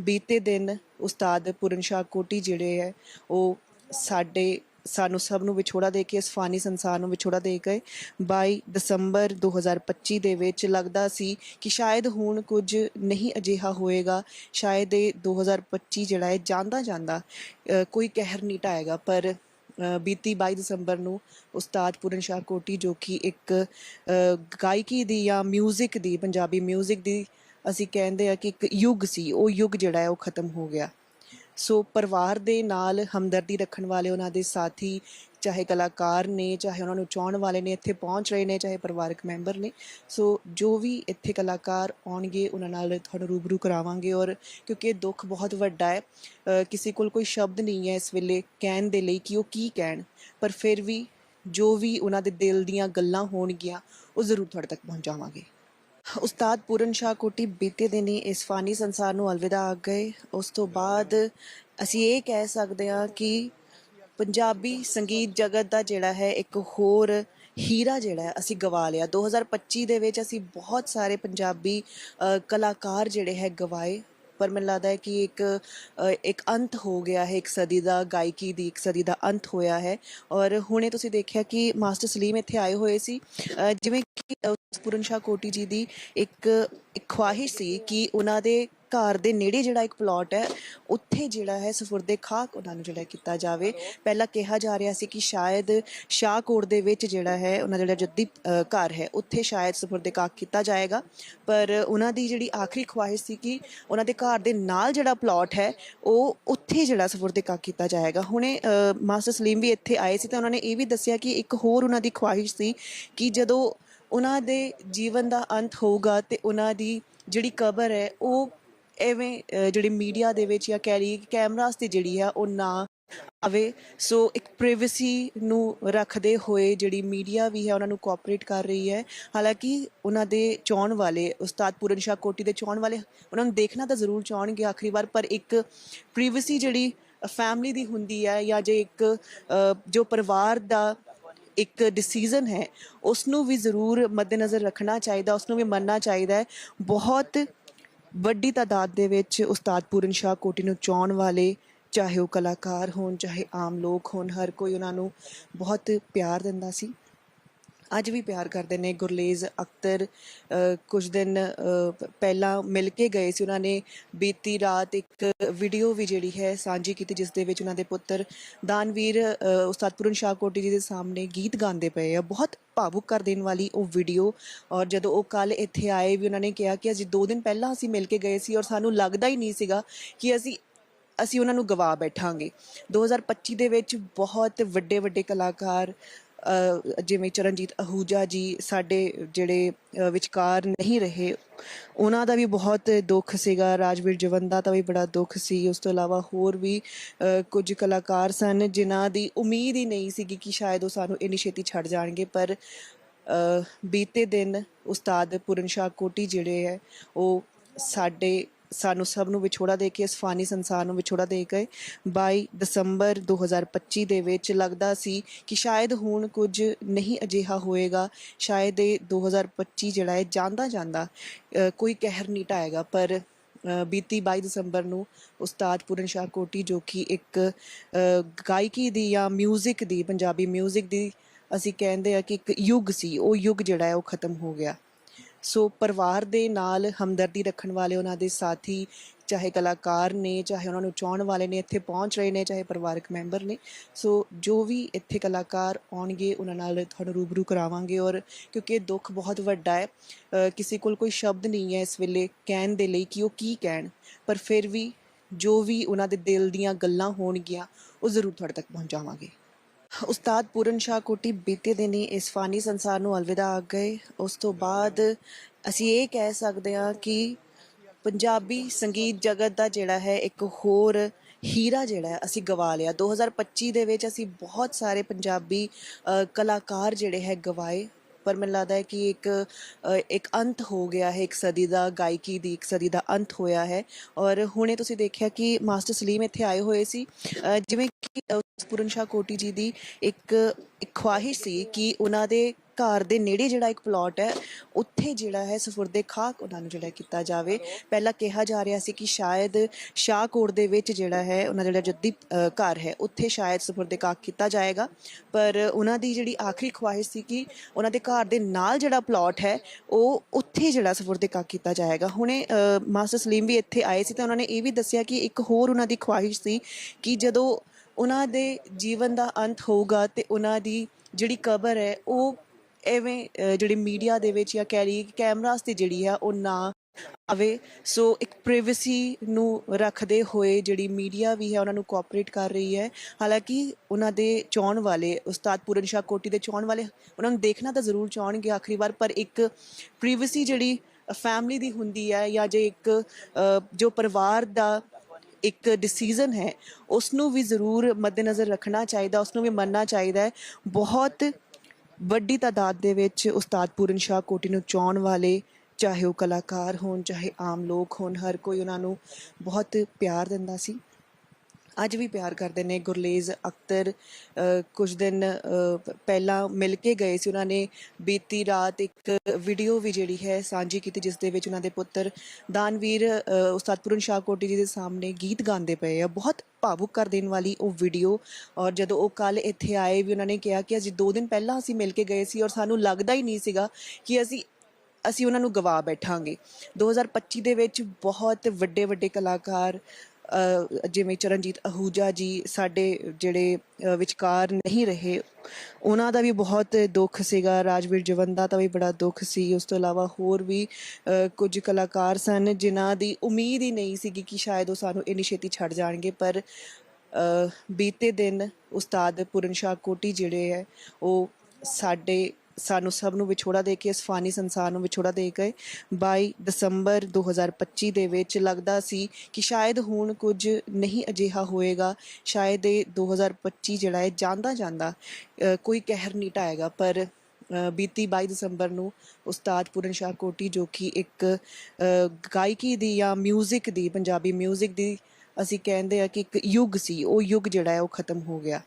Speaker 1: ਬੀਤੇ ਦਿਨ ਉਸਤਾਦ ਪੂਰਨ ਸ਼ਾਹ ਕੋਟੀ ਜਿਹੜੇ ਹੈ, ਉਹ ਸਾਡੇ ਸਾਨੂੰ ਸਭ ਨੂੰ ਵਿਛੋੜਾ ਦੇ ਕੇ ਇਸ ਫਾਨੀ ਸੰਸਾਰ ਨੂੰ ਵਿਛੋੜਾ ਦੇ ਗਏ 22 ਦਸੰਬਰ 2025 ਦੇ ਵਿੱਚ ਲੱਗਦਾ ਸੀ ਕਿ ਸ਼ਾਇਦ ਹੁਣ ਕੁਝ ਨਹੀਂ ਅਜਿਹਾ ਹੋਏਗਾ ਸ਼ਾਇਦ ਇਹ 2025 ਜਿਹੜਾ ਹੈ ਜਾਂਦਾ ਜਾਂਦਾ ਅ, ਕੋਈ ਕਹਿਰ ਨਹੀਂ ਢਾਏਗਾ ਪਰ ਅ, ਬੀਤੀ 22 ਦਸੰਬਰ ਨੂੰ ਉਸਤਾਦ ਪੂਰਨ ਸ਼ਾਹ ਕੋਟੀ ਜੋ ਕਿ ਇੱਕ ਅ, ਗਾਇਕੀ ਦੀ ਜਾਂ 뮤직 ਦੀ ਪੰਜਾਬੀ 뮤직 ਦੀ ਅਸੀਂ ਕਹਿੰਦੇ ਆ ਕਿ ਇੱਕ ਯੁੱਗ ਸੀ ਉਹ ਯੁੱਗ ਜਿਹੜਾ ਹੈ ਉਹ ਖਤਮ ਹੋ ਗਿਆ ਸੋ ਪਰਿਵਾਰ ਦੇ ਨਾਲ ਹਮਦਰਦੀ ਰੱਖਣ ਵਾਲੇ ਉਹਨਾਂ ਦੇ ਸਾਥੀ, ਚਾਹੇ ਕਲਾਕਾਰ ਨੇ, ਚਾਹੇ ਉਹਨਾਂ ਨੂੰ ਚਾਹਣ ਵਾਲੇ ਨੇ, ਇੱਥੇ ਪਹੁੰਚ ਰਹੇ ਨੇ, ਚਾਹੇ ਪਰਿਵਾਰਕ ਮੈਂਬਰ ਨੇ। ਸੋ ਜੋ ਵੀ ਇੱਥੇ ਕਲਾਕਾਰ ਆਉਣਗੇ, ਉਹਨਾਂ ਨਾਲ ਤੁਹਾਨੂੰ ਰੂਬਰੂ ਕਰਾਵਾਂਗੇ ਔਰ ਕਿਉਂਕਿ ਦੁੱਖ ਬਹੁਤ ਵੱਡਾ ਹੈ ਕਿਸੇ ਕੋਲ ਕੋਈ ਸ਼ਬਦ ਨਹੀਂ ਹੈ ਇਸ ਵੇਲੇ ਕਹਿਣ ਦੇ ਲਈ ਕਿ ਉਹ ਕੀ ਕਹਿਣ। ਪਰ ਫਿਰ ਵੀ ਜੋ ਵੀ ਉਹਨਾਂ ਦੇ ਦਿਲ ਦੀਆਂ ਗੱਲਾਂ ਹੋਣਗੀਆਂ, ਉਹ ਜ਼ਰੂਰ ਤੁਹਾਡੇ ਤੱਕ ਪਹੁੰਚਾਵਾਂਗੇ। ਉਸਤਾਦ ਪੂਰਨ ਸ਼ਾਹ ਕੋਟੀ ਬੀਤੇ ਦਿਨ ਹੀ ਇਸ ਫਾਨੀ ਸੰਸਾਰ ਨੂੰ ਅਲਵਿਦਾ ਆ ਗਏ। ਉਸ ਤੋਂ ਬਾਅਦ ਅਸੀਂ ਇਹ ਕਹਿ ਸਕਦੇ ਹਾਂ ਕਿ ਪੰਜਾਬੀ ਸੰਗੀਤ ਜਗਤ ਦਾ ਜਿਹੜਾ ਹੈ, ਇੱਕ ਹੋਰ ਹੀਰਾ ਜਿਹੜਾ ਅਸੀਂ ਗਵਾ ਲਿਆ। 2025 ਦੇ ਵਿੱਚ ਅਸੀਂ ਬਹੁਤ ਸਾਰੇ ਪੰਜਾਬੀ ਕਲਾਕਾਰ ਜਿਹੜੇ ਹੈ, ਗਵਾਏ। ਪਰ ਮੈਨੂੰ ਲੱਗਦਾ ਹੈ ਕਿ ਇੱਕ ਇੱਕ ਅੰਤ ਹੋ ਗਿਆ ਹੈ, ਇੱਕ ਸਦੀ ਦਾ ਗਾਇਕੀ ਦੀ, ਇੱਕ ਸਦੀ ਦਾ ਅੰਤ ਹੋਇਆ ਹੈ। ਔਰ ਹੁਣੇ ਤੁਸੀਂ ਦੇਖਿਆ ਕਿ ਮਾਸਟਰ ਸਲੀਮ ਇੱਥੇ ਆਏ ਹੋਏ ਸੀ। ਜਿਵੇਂ ਕਿ ਪੂਰਨ ਸ਼ਾਹ ਕੋਟੀ ਜੀ ਦੀ ਇੱਕ ਇੱਕ ਖੁਆਹਿਸ਼ ਸੀ ਕਿ ਉਹਨਾਂ ਦੇ ਘਰ ਦੇ ਨੇੜੇ ਜਿਹੜਾ ਇੱਕ ਪਲਾਟ ਹੈ, ਉੱਥੇ ਜਿਹੜਾ ਹੈ ਸਫੁਰਦੇ ਖਾਕ ਉਹਨਾਂ ਨੂੰ ਜਿਹੜਾ ਕੀਤਾ ਜਾਵੇ। ਪਹਿਲਾਂ ਕਿਹਾ ਜਾ ਰਿਹਾ ਸੀ ਕਿ ਸ਼ਾਇਦ ਸ਼ਾਹਕੋਟ ਦੇ ਵਿੱਚ ਜਿਹੜਾ ਹੈ ਉਹਨਾਂ ਦਾ ਜਿਹੜਾ ਜੱਦੀ ਘਰ ਹੈ, ਉੱਥੇ ਸ਼ਾਇਦ ਸਫੁਰਦੇ ਖਾਕ ਕੀਤਾ ਜਾਏਗਾ। ਪਰ ਉਹਨਾਂ ਦੀ ਜਿਹੜੀ ਆਖਰੀ ਖਵਾਹਿਸ਼ ਸੀ ਕਿ ਉਹਨਾਂ ਦੇ ਘਰ ਦੇ ਨਾਲ ਜਿਹੜਾ ਪਲਾਟ ਹੈ, ਉਹ ਉੱਥੇ ਜਿਹੜਾ ਸਫੁਰਦੇ ਖਾਕ ਕੀਤਾ ਜਾਏਗਾ। ਹੁਣੇ ਮਾਸਟਰ ਸਲੀਮ ਵੀ ਇੱਥੇ ਆਏ ਸੀ ਤਾਂ ਉਹਨਾਂ ਨੇ ਇਹ ਵੀ ਦੱਸਿਆ ਕਿ ਇੱਕ ਹੋਰ ਉਹਨਾਂ ਦੀ ਖਵਾਹਿਸ਼ ਸੀ ਕਿ ਜਦੋਂ ਉਹਨਾਂ ਦੇ ਜੀਵਨ ਦਾ ਅੰਤ ਹੋਊਗਾ ਤੇ ਉਹਨਾਂ ਦੀ ਜਿਹੜੀ ਕਬਰ ਹੈ, ਉਹ ਐਵੇਂ ਜਿਹੜੀ ਮੀਡੀਆ ਦੇ ਵਿੱਚ ਜਾਂ ਕਹਿ ਲਈਏ ਕਿ ਕੈਮਰਾਸ ਦੀ ਜਿਹੜੀ ਆ, ਉਹ ਨਾ ਆਵੇ। ਸੋ ਇੱਕ ਪ੍ਰਾਈਵੇਸੀ ਨੂੰ ਰੱਖਦੇ ਹੋਏ ਜਿਹੜੀ ਮੀਡੀਆ ਵੀ ਹੈ, ਉਹਨਾਂ ਨੂੰ ਕੋਆਪਰੇਟ ਕਰ ਰਹੀ ਹੈ। ਹਾਲਾਂਕਿ ਉਹਨਾਂ ਦੇ ਚਾਹਣ ਵਾਲੇ ਉਸਤਾਦ ਪੂਰਨ ਸ਼ਾਹ ਕੋਟੀ ਦੇ ਚਾਹਣ ਵਾਲੇ, ਉਹਨਾਂ ਨੂੰ ਦੇਖਣਾ ਤਾਂ ਜ਼ਰੂਰ ਚਾਹਣਗੇ ਆਖਰੀ ਵਾਰ, ਪਰ ਇੱਕ ਪ੍ਰਾਈਵੇਸੀ ਜਿਹੜੀ ਫੈਮਿਲੀ ਦੀ ਹੁੰਦੀ ਹੈ ਜਾਂ ਜੇ ਇੱਕ ਜੋ ਪਰਿਵਾਰ ਦਾ ਇੱਕ ਡਿਸੀਜਨ ਹੈ ਉਸ ਨੂੰ ਵੀ ਜ਼ਰੂਰ ਮੱਦੇਨਜ਼ਰ ਰੱਖਣਾ ਚਾਹੀਦਾ ਉਸ ਨੂੰ ਵੀ ਮੰਨਣਾ ਚਾਹੀਦਾ ਹੈ। ਬਹੁਤ ਵੱਡੀ ਤਾਦਾਦ ਦੇ ਵਿੱਚ ਉਸਤਾਦ ਪੂਰਨ ਸ਼ਾਹ ਕੋਟੀ ਨੂੰ ਚਾਹਣ ਵਾਲੇ, ਚਾਹੇ ਉਹ ਕਲਾਕਾਰ ਹੋਣ, ਚਾਹੇ ਆਮ ਲੋਕ ਹੋਣ, ਹਰ ਕੋਈ ਉਹਨਾਂ ਨੂੰ ਬਹੁਤ ਪਿਆਰ ਦਿੰਦਾ ਸੀ। ਅੱਜ ਵੀ ਪਿਆਰ ਕਰਦੇ ਨੇ ਗੁਰਲੇਜ਼ ਅਖਤਰ ਅ, ਕੁਝ ਦਿਨ ਪਹਿਲਾਂ ਮਿਲ ਕੇ ਗਏ ਸੀ। ਉਹਨਾਂ ਨੇ ਬੀਤੀ ਰਾਤ ਇੱਕ ਵੀਡੀਓ ਵੀ ਜਿਹੜੀ ਹੈ ਸਾਂਝੀ ਕੀਤੀ ਜਿਸ ਦੇ ਵਿੱਚ ਉਹਨਾਂ ਦੇ ਪੁੱਤਰ ਦਾਨਵੀਰ ਅ, ਉਸਤਾਦ ਪੂਰਨ ਸ਼ਾਹ ਕੋਟੀ ਜੀ ਦੇ ਸਾਹਮਣੇ ਗੀਤ ਗਾਉਂਦੇ ਪਏ ਆ। ਬਹੁਤ ਭਾਵੁਕ ਕਰ ਦੇਣ ਵਾਲੀ ਉਹ ਵੀਡੀਓ। ਔਰ ਜਦੋਂ ਉਹ ਕੱਲ ਇੱਥੇ ਆਏ ਵੀ ਉਹਨਾਂ ਨੇ ਕਿਹਾ ਕਿ ਅਸੀਂ 2 ਦਿਨ ਪਹਿਲਾਂ ਅਸੀਂ ਮਿਲ ਕੇ ਗਏ ਸੀ ਔਰ ਸਾਨੂੰ ਲੱਗਦਾ ਹੀ ਨਹੀਂ ਸੀਗਾ ਕਿ ਅਸੀਂ ਅਸੀਂ ਉਹਨਾਂ ਨੂੰ ਗਵਾ ਬੈਠਾਂਗੇ। 2025 ਦੇ ਵਿੱਚ ਬਹੁਤ ਵੱਡੇ ਵੱਡੇ ਕਲਾਕਾਰ ਜਿਵੇਂ ਚਰਨਜੀਤ ਅਹੂਜਾ ਜੀ ਸਾਡੇ ਜਿਹੜੇ ਵਿਚਕਾਰ ਨਹੀਂ ਰਹੇ, ਉਹਨਾਂ ਦਾ ਵੀ ਬਹੁਤ ਦੁੱਖ ਸੀਗਾ, ਰਾਜਵੀਰ ਜਵੰਦਾ ਦਾ ਵੀ ਬੜਾ ਦੁੱਖ ਸੀ। ਉਸ ਤੋਂ ਇਲਾਵਾ ਹੋਰ ਵੀ ਕੁਝ ਕਲਾਕਾਰ ਸਨ ਜਿਨ੍ਹਾਂ ਦੀ ਉਮੀਦ ਹੀ ਨਹੀਂ ਸੀਗੀ ਕਿ ਸ਼ਾਇਦ ਉਹ ਸਾਨੂੰ ਇੰਨੀ ਛੇਤੀ ਛੱਡ ਜਾਣਗੇ, ਪਰ ਬੀਤੇ ਦਿਨ ਉਸਤਾਦ ਪੂਰਨ ਸ਼ਾਹ ਕੋਟੀ ਜਿਹੜੇ ਹੈ, ਉਹ ਸਾਡੇ ਸਾਨੂੰ ਸਭ ਨੂੰ ਵਿਛੋੜਾ ਦੇ ਕੇ ਇਸ ਫਾਨੀ ਸੰਸਾਰ ਨੂੰ ਵਿਛੋੜਾ ਦੇ ਗਏ 22 ਦਸੰਬਰ 2025 ਦੇ ਵਿੱਚ ਲੱਗਦਾ ਸੀ ਕਿ ਸ਼ਾਇਦ ਹੁਣ ਕੁਝ ਨਹੀਂ ਅਜਿਹਾ ਹੋਏਗਾ ਸ਼ਾਇਦ ਇਹ 2025 ਜਿਹੜਾ ਹੈ ਜਾਂਦਾ ਜਾਂਦਾ ਅ, ਕੋਈ ਕਹਿਰ ਨਹੀਂ ਢਾਏਗਾ ਪਰ ਅ, ਬੀਤੀ 22 ਦਸੰਬਰ ਨੂੰ ਉਸਤਾਦ ਪੂਰਨ ਸ਼ਾਹ ਕੋਟੀ ਜੋ ਕਿ ਇੱਕ ਅ, ਗਾਇਕੀ ਦੀ ਜਾਂ 뮤직 ਦੀ ਪੰਜਾਬੀ 뮤직 ਦੀ ਅਸੀਂ ਕਹਿੰਦੇ ਆ ਕਿ ਇੱਕ ਯੁੱਗ ਸੀ ਉਹ ਯੁੱਗ ਜਿਹੜਾ ਹੈ ਉਹ ਖਤਮ ਹੋ ਗਿਆ ਸੋ ਪਰਿਵਾਰ ਦੇ ਨਾਲ ਹਮਦਰਦੀ ਰੱਖਣ ਵਾਲੇ ਉਹਨਾਂ ਦੇ ਸਾਥੀ, ਚਾਹੇ ਕਲਾਕਾਰ ਨੇ, ਚਾਹੇ ਉਹਨਾਂ ਨੂੰ ਚਾਹਣ ਵਾਲੇ ਨੇ, ਇੱਥੇ ਪਹੁੰਚ ਰਹੇ ਨੇ, ਚਾਹੇ ਪਰਿਵਾਰਕ ਮੈਂਬਰ ਨੇ। ਸੋ ਜੋ ਵੀ ਇੱਥੇ ਕਲਾਕਾਰ ਆਉਣਗੇ, ਉਹਨਾਂ ਨਾਲ ਤੁਹਾਨੂੰ ਰੂਬਰੂ ਕਰਾਵਾਂਗੇ ਔਰ ਕਿਉਂਕਿ ਇਹ ਦੁੱਖ ਬਹੁਤ ਵੱਡਾ ਹੈ ਕਿਸੇ ਕੋਲ ਕੋਈ ਸ਼ਬਦ ਨਹੀਂ ਹੈ ਇਸ ਵੇਲੇ ਕਹਿਣ ਦੇ ਲਈ ਕਿ ਉਹ ਕੀ ਕਹਿਣ। ਪਰ ਫਿਰ ਵੀ ਜੋ ਵੀ ਉਹਨਾਂ ਦੇ ਦਿਲ ਦੀਆਂ ਗੱਲਾਂ ਹੋਣਗੀਆਂ, ਉਹ ਜ਼ਰੂਰ ਤੁਹਾਡੇ ਤੱਕ ਪਹੁੰਚਾਵਾਂਗੇ। ਉਸਤਾਦ ਪੂਰਨ ਸ਼ਾਹ ਕੋਟੀ ਬੀਤੇ ਦਿਨ ਹੀ ਇਸ ਫਾਨੀ ਸੰਸਾਰ ਨੂੰ ਅਲਵਿਦਾ ਆ ਗਏ। ਉਸ ਤੋਂ ਬਾਅਦ ਅਸੀਂ ਇਹ ਕਹਿ ਸਕਦੇ ਹਾਂ ਕਿ ਪੰਜਾਬੀ ਸੰਗੀਤ ਜਗਤ ਦਾ ਜਿਹੜਾ ਹੈ, ਇੱਕ ਹੋਰ ਹੀਰਾ ਜਿਹੜਾ ਅਸੀਂ ਗਵਾ ਲਿਆ। 2025 ਦੇ ਵਿੱਚ ਅਸੀਂ ਬਹੁਤ ਸਾਰੇ ਪੰਜਾਬੀ ਕਲਾਕਾਰ ਜਿਹੜੇ ਹੈ, ਗਵਾਏ। ਪਰ ਮੈਨੂੰ ਲੱਗਦਾ ਹੈ ਕਿ ਇੱਕ ਅ, ਇੱਕ ਅੰਤ ਹੋ ਗਿਆ ਹੈ ਇੱਕ ਸਦੀ ਦਾ ਗਾਇਕੀ ਦੀ ਇੱਕ ਸਦੀ ਦਾ ਅੰਤ ਹੋਇਆ ਹੈ। ਔਰ ਹੁਣੇ ਤੁਸੀਂ ਦੇਖਿਆ ਕਿ ਮਾਸਟਰ ਸਲੀਮ ਇੱਥੇ ਆਏ ਹੋਏ ਸੀ। ਅ, ਜਿਵੇਂ ਕਿ ਪੂਰਨ ਸ਼ਾਹ ਕੋਟੀ ਜੀ ਦੀ ਇੱਕ ਇੱਕ ਖੁਆਹਿਸ਼ ਸੀ ਕਿ ਉਹਨਾਂ ਦੇ ਘਰ ਦੇ ਨੇੜੇ ਜਿਹੜਾ ਇੱਕ ਪਲਾਟ ਹੈ, ਉੱਥੇ ਜਿਹੜਾ ਹੈ ਸਫੁਰਦੇ ਖਾਕ ਉਹਨਾਂ ਨੂੰ ਜਿਹੜਾ ਕੀਤਾ ਜਾਵੇ। ਪਹਿਲਾਂ ਕਿਹਾ ਜਾ ਰਿਹਾ ਸੀ ਕਿ ਸ਼ਾਇਦ ਸ਼ਾਹਕੋਟ ਦੇ ਵਿੱਚ ਜਿਹੜਾ ਹੈ, ਉਹਨਾਂ ਜਿਹੜਾ ਜੱਦੀ ਘਰ ਹੈ, ਉੱਥੇ ਸ਼ਾਇਦ ਸਫੁਰਦੇ ਖਾਕ ਕੀਤਾ ਜਾਏਗਾ। ਪਰ ਉਹਨਾਂ ਦੀ ਜਿਹੜੀ ਆਖਰੀ ਖੁਆਹਿਸ਼ ਸੀ ਕਿ ਉਹਨਾਂ ਦੇ ਘਰ ਦੇ ਨਾਲ ਜਿਹੜਾ ਪਲਾਟ ਹੈ, ਉਹ ਉੱਥੇ ਜਿਹੜਾ ਸਫੁਰਦੇ ਖਾਕ ਕੀਤਾ ਜਾਏਗਾ। ਹੁਣੇ ਮਾਸਟਰ ਸਲੀਮ ਵੀ ਇੱਥੇ ਆਏ ਸੀ ਤਾਂ ਉਹਨਾਂ ਨੇ ਇਹ ਵੀ ਦੱਸਿਆ ਕਿ ਇੱਕ ਹੋਰ ਉਹਨਾਂ ਦੀ ਖੁਆਹਿਸ਼ ਸੀ ਕਿ ਜਦੋਂ ਉਹਨਾਂ ਦੇ ਜੀਵਨ ਦਾ ਅੰਤ ਹੋਊਗਾ ਤੇ ਉਹਨਾਂ ਦੀ ਜਿਹੜੀ ਕਬਰ ਹੈ, ਉਹ ਐਵੇਂ ਅ, ਜਿਹੜੀ ਮੀਡੀਆ ਦੇ ਵਿੱਚ ਜਾਂ ਕਹਿ ਲਈਏ ਕੈਮਰਾਸ ਤੇ ਜਿਹੜੀ ਆ ਉਹ ਨਾ ਆਵੇ। ਸੋ ਇੱਕ ਪ੍ਰਾਈਵੇਸੀ ਨੂੰ ਰੱਖਦੇ ਹੋਏ ਜਿਹੜੀ ਮੀਡੀਆ ਵੀ ਹੈ ਉਹਨਾਂ ਨੂੰ ਕੋਆਪਰੇਟ ਕਰ ਰਹੀ ਹੈ। ਹਾਲਾਂਕਿ ਉਹਨਾਂ ਦੇ ਚਾਹਣ ਵਾਲੇ ਉਸਤਾਦ ਪੂਰਨ ਸ਼ਾਹ ਕੋਟੀ ਦੇ ਚਾਹਣ ਵਾਲੇ ਉਹਨਾਂ ਨੂੰ ਦੇਖਣਾ ਤਾਂ ਜ਼ਰੂਰ ਚਾਹਣਗੇ ਆਖਰੀ ਵਾਰ ਪਰ ਇੱਕ ਪ੍ਰਾਈਵੇਸੀ ਜਿਹੜੀ ਫੈਮਿਲੀ ਦੀ ਹੁੰਦੀ ਹੈ ਜਾਂ ਜੇ ਇੱਕ ਜੋ ਪਰਿਵਾਰ ਦਾ ਇੱਕ ਡਿਸੀਜਨ ਹੈ ਉਸ ਨੂੰ ਵੀ ਜ਼ਰੂਰ ਮੱਦੇਨਜ਼ਰ ਰੱਖਣਾ ਚਾਹੀਦਾ ਉਸ ਨੂੰ ਵੀ ਮੰਨਣਾ ਚਾਹੀਦਾ ਹੈ। ਬਹੁਤ ਵੱਡੀ ਤਾਦਾਦ ਦੇ ਵਿੱਚ ਉਸਤਾਦ ਪੂਰਨ ਸ਼ਾਹ ਕੋਟੀ ਨੂੰ ਚਾਹਣ ਵਾਲੇ, ਚਾਹੇ ਉਹ ਕਲਾਕਾਰ ਹੋਣ, ਚਾਹੇ ਆਮ ਲੋਕ ਹੋਣ, ਹਰ ਕੋਈ ਉਹਨਾਂ ਨੂੰ ਬਹੁਤ ਪਿਆਰ ਦਿੰਦਾ ਸੀ। ਅੱਜ ਵੀ ਪਿਆਰ ਕਰਦੇ ਨੇ ਗੁਰਲੇਜ਼ ਅਖਤਰ ਕੁਝ ਦਿਨ ਪਹਿਲਾਂ ਮਿਲ ਕੇ ਗਏ ਸੀ ਉਹਨਾਂ ਨੇ। ਬੀਤੀ ਰਾਤ ਇੱਕ ਵੀਡੀਓ ਵੀ ਜਿਹੜੀ ਹੈ ਸਾਂਝੀ ਕੀਤੀ ਜਿਸ ਦੇ ਵਿੱਚ ਉਹਨਾਂ ਦੇ ਪੁੱਤਰ ਦਾਨਵੀਰ ਅ, ਉਸਤਾਦ ਪੂਰਨ ਸ਼ਾਹ ਕੋਟੀ ਜੀ ਦੇ ਸਾਹਮਣੇ ਗੀਤ ਗਾਉਂਦੇ ਪਏ ਆ। ਬਹੁਤ ਭਾਵੁਕ ਕਰ ਦੇਣ ਵਾਲੀ ਉਹ ਵੀਡੀਓ ਔਰ ਜਦੋਂ ਉਹ ਕੱਲ ਇੱਥੇ ਆਏ ਵੀ ਉਹਨਾਂ ਨੇ ਕਿਹਾ ਕਿ ਅਸੀਂ 2 ਦਿਨ ਪਹਿਲਾਂ ਅਸੀਂ ਮਿਲ ਕੇ ਗਏ ਸੀ ਔਰ ਸਾਨੂੰ ਲੱਗਦਾ ਹੀ ਨਹੀਂ ਸੀਗਾ ਕਿ ਅਸੀਂ ਅਸੀਂ ਉਹਨਾਂ ਨੂੰ ਗਵਾ ਬੈਠਾਂਗੇ। 2025 ਦੇ ਵਿੱਚ ਬਹੁਤ ਵੱਡੇ ਵੱਡੇ ਕਲਾਕਾਰ ਜਿਵੇਂ ਚਰਨਜੀਤ ਅਹੂਜਾ ਜੀ ਸਾਡੇ ਜਿਹੜੇ ਵਿਚਕਾਰ ਨਹੀਂ ਰਹੇ, ਉਹਨਾਂ ਦਾ ਵੀ ਬਹੁਤ ਦੁੱਖ ਸੀਗਾ, ਰਾਜਵੀਰ ਜਵੰਦਾ ਦਾ ਵੀ ਬੜਾ ਦੁੱਖ ਸੀ। ਉਸ ਤੋਂ ਇਲਾਵਾ ਹੋਰ ਵੀ ਕੁਝ ਕਲਾਕਾਰ ਸਨ ਜਿਨ੍ਹਾਂ ਦੀ ਉਮੀਦ ਹੀ ਨਹੀਂ ਸੀਗੀ ਕਿ ਸ਼ਾਇਦ ਉਹ ਸਾਨੂੰ ਇੰਨੀ ਛੇਤੀ ਛੱਡ ਜਾਣਗੇ, ਪਰ ਬੀਤੇ ਦਿਨ ਉਸਤਾਦ ਪੂਰਨ ਸ਼ਾਹ ਕੋਟੀ ਜਿਹੜੇ ਹੈ, ਉਹ ਸਾਡੇ ਸਾਨੂੰ ਸਭ ਨੂੰ ਵਿਛੋੜਾ ਦੇ ਕੇ ਇਸ ਫਾਨੀ ਸੰਸਾਰ ਨੂੰ ਵਿਛੋੜਾ ਦੇ ਗਏ 22 ਦਸੰਬਰ 2025 ਦੇ ਵਿੱਚ ਲੱਗਦਾ ਸੀ ਕਿ ਸ਼ਾਇਦ ਹੁਣ ਕੁਝ ਨਹੀਂ ਅਜਿਹਾ ਹੋਏਗਾ ਸ਼ਾਇਦ ਇਹ 2025 ਜਿਹੜਾ ਹੈ ਜਾਂਦਾ ਜਾਂਦਾ ਅ, ਕੋਈ ਕਹਿਰ ਨਹੀਂ ਢਾਏਗਾ ਪਰ ਅ, ਬੀਤੀ 22 ਦਸੰਬਰ ਨੂੰ ਉਸਤਾਦ ਪੂਰਨ ਸ਼ਾਹ ਕੋਟੀ ਜੋ ਕਿ ਇੱਕ ਅ, ਗਾਇਕੀ ਦੀ ਜਾਂ 뮤직 ਦੀ ਪੰਜਾਬੀ 뮤직 ਦੀ ਅਸੀਂ ਕਹਿੰਦੇ ਆ ਕਿ ਇੱਕ ਯੁੱਗ ਸੀ ਉਹ ਯੁੱਗ ਜਿਹੜਾ ਹੈ ਉਹ ਖਤਮ ਹੋ ਗਿਆ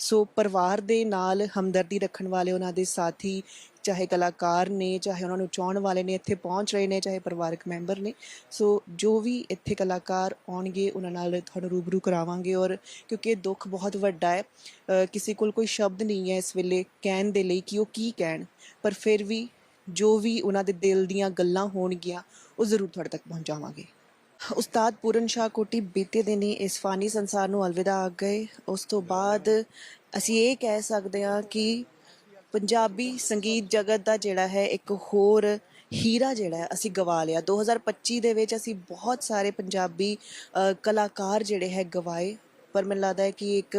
Speaker 1: ਸੋ ਪਰਿਵਾਰ ਦੇ ਨਾਲ ਹਮਦਰਦੀ ਰੱਖਣ ਵਾਲੇ ਉਹਨਾਂ ਦੇ ਸਾਥੀ, ਚਾਹੇ ਕਲਾਕਾਰ ਨੇ, ਚਾਹੇ ਉਹਨਾਂ ਨੂੰ ਚਾਹਣ ਵਾਲੇ ਨੇ, ਇੱਥੇ ਪਹੁੰਚ ਰਹੇ ਨੇ, ਚਾਹੇ ਪਰਿਵਾਰਕ ਮੈਂਬਰ ਨੇ। ਸੋ ਜੋ ਵੀ ਇੱਥੇ ਕਲਾਕਾਰ ਆਉਣਗੇ, ਉਹਨਾਂ ਨਾਲ ਤੁਹਾਨੂੰ ਰੂਬਰੂ ਕਰਾਵਾਂਗੇ ਔਰ ਕਿਉਂਕਿ ਇਹ ਦੁੱਖ ਬਹੁਤ ਵੱਡਾ ਹੈ ਕਿਸੇ ਕੋਲ ਕੋਈ ਸ਼ਬਦ ਨਹੀਂ ਹੈ ਇਸ ਵੇਲੇ ਕਹਿਣ ਦੇ ਲਈ ਕਿ ਉਹ ਕੀ ਕਹਿਣ। ਪਰ ਫਿਰ ਵੀ ਜੋ ਵੀ ਉਹਨਾਂ ਦੇ ਦਿਲ ਦੀਆਂ ਗੱਲਾਂ ਹੋਣਗੀਆਂ, ਉਹ ਜ਼ਰੂਰ ਤੁਹਾਡੇ ਤੱਕ ਪਹੁੰਚਾਵਾਂਗੇ। ਉਸਤਾਦ ਪੂਰਨ ਸ਼ਾਹ ਕੋਟੀ ਬੀਤੇ ਦਿਨ ਹੀ ਇਸ ਫਾਨੀ ਸੰਸਾਰ ਨੂੰ ਅਲਵਿਦਾ ਆ ਗਏ। ਉਸ ਤੋਂ ਬਾਅਦ ਅਸੀਂ ਇਹ ਕਹਿ ਸਕਦੇ ਹਾਂ ਕਿ ਪੰਜਾਬੀ ਸੰਗੀਤ ਜਗਤ ਦਾ ਜਿਹੜਾ ਹੈ, ਇੱਕ ਹੋਰ ਹੀਰਾ ਜਿਹੜਾ ਅਸੀਂ ਗਵਾ ਲਿਆ। 2025 ਦੇ ਵਿੱਚ ਅਸੀਂ ਬਹੁਤ ਸਾਰੇ ਪੰਜਾਬੀ ਕਲਾਕਾਰ ਜਿਹੜੇ ਹੈ, ਗਵਾਏ। ਪਰ ਮੈਨੂੰ ਲੱਗਦਾ ਹੈ ਕਿ ਇੱਕ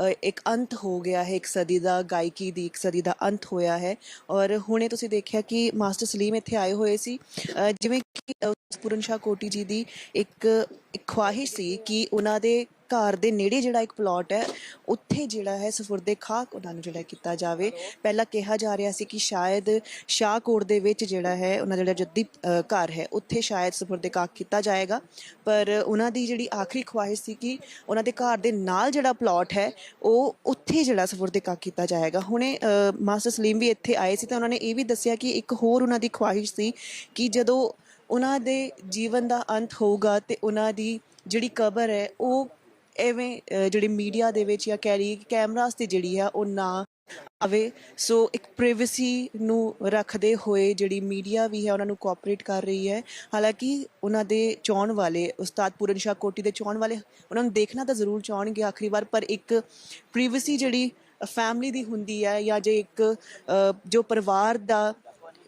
Speaker 1: ਅ, ਇੱਕ ਅੰਤ ਹੋ ਗਿਆ ਹੈ ਇੱਕ ਸਦੀ ਦਾ ਗਾਇਕੀ ਦੀ ਇੱਕ ਸਦੀ ਦਾ ਅੰਤ ਹੋਇਆ ਹੈ। ਔਰ ਹੁਣੇ ਤੁਸੀਂ ਦੇਖਿਆ ਕਿ ਮਾਸਟਰ ਸਲੀਮ ਇੱਥੇ ਆਏ ਹੋਏ ਸੀ। ਅ, ਜਿਵੇਂ ਕਿ ਪੂਰਨ ਸ਼ਾਹ ਕੋਟੀ ਜੀ ਦੀ ਇੱਕ ਇੱਕ ਖੁਆਹਿਸ਼ ਸੀ ਕਿ ਉਹਨਾਂ ਦੇ ਘਰ ਦੇ ਨੇੜੇ ਜਿਹੜਾ ਇੱਕ ਪਲਾਟ ਹੈ, ਉੱਥੇ ਜਿਹੜਾ ਹੈ ਸਫੁਰਦੇ ਖਾਕ ਉਹਨਾਂ ਨੂੰ ਜਿਹੜਾ ਕੀਤਾ ਜਾਵੇ। ਪਹਿਲਾਂ ਕਿਹਾ ਜਾ ਰਿਹਾ ਸੀ ਕਿ ਸ਼ਾਇਦ ਸ਼ਾਹਕੋਟ ਦੇ ਵਿੱਚ ਜਿਹੜਾ ਹੈ, ਉਹਨਾਂ ਜਿਹੜਾ ਜੱਦੀ ਘਰ ਹੈ, ਉੱਥੇ ਸ਼ਾਇਦ ਸਫੁਰਦੇ ਖਾਕ ਕੀਤਾ ਜਾਏਗਾ। ਪਰ ਉਹਨਾਂ ਦੀ ਜਿਹੜੀ ਆਖਰੀ ਖੁਆਹਿਸ਼ ਸੀ ਕਿ ਉਹਨਾਂ ਦੇ ਘਰ ਦੇ ਨਾਲ ਜਿਹੜਾ ਪਲਾਟ ਹੈ, ਉਹ ਉੱਥੇ ਜਿਹੜਾ ਸਫੁਰਦੇ ਖਾਕ ਕੀਤਾ ਜਾਏਗਾ। ਹੁਣੇ ਮਾਸਟਰ ਸਲੀਮ ਵੀ ਇੱਥੇ ਆਏ ਸੀ ਤਾਂ ਉਹਨਾਂ ਨੇ ਇਹ ਵੀ ਦੱਸਿਆ ਕਿ ਇੱਕ ਹੋਰ ਉਹਨਾਂ ਦੀ ਖੁਆਹਿਸ਼ ਸੀ ਕਿ ਜਦੋਂ ਉਹਨਾਂ ਦੇ ਜੀਵਨ ਦਾ ਅੰਤ ਹੋਊਗਾ ਤੇ ਉਹਨਾਂ ਦੀ ਜਿਹੜੀ ਕਬਰ ਹੈ, ਉਹ ਐਵੇਂ ਅ, ਜਿਹੜੀ ਮੀਡੀਆ ਦੇ ਵਿੱਚ ਜਾਂ ਕਹਿ ਰਹੀ ਕਿ ਕੈਮਰਾਸ ਤੇ ਜਿਹੜੀ ਆ ਉਹ ਨਾ ਆਵੇ। ਸੋ ਇੱਕ ਪ੍ਰਾਈਵੇਸੀ ਨੂੰ ਰੱਖਦੇ ਹੋਏ ਜਿਹੜੀ ਮੀਡੀਆ ਵੀ ਹੈ ਉਹਨਾਂ ਨੂੰ ਕੋਆਪਰੇਟ ਕਰ ਰਹੀ ਹੈ। ਹਾਲਾਂਕਿ ਉਹਨਾਂ ਦੇ ਚਾਹਣ ਵਾਲੇ ਉਸਤਾਦ ਪੂਰਨ ਸ਼ਾਹ ਕੋਟੀ ਦੇ ਚਾਹਣ ਵਾਲੇ ਉਹਨਾਂ ਨੂੰ ਦੇਖਣਾ ਤਾਂ ਜ਼ਰੂਰ ਚਾਹਣਗੇ ਆਖਰੀ ਵਾਰ ਪਰ ਇੱਕ ਪ੍ਰਾਈਵੇਸੀ ਜਿਹੜੀ ਫੈਮਿਲੀ ਦੀ ਹੁੰਦੀ ਹੈ ਜਾਂ ਜੇ ਇੱਕ ਜੋ ਪਰਿਵਾਰ ਦਾ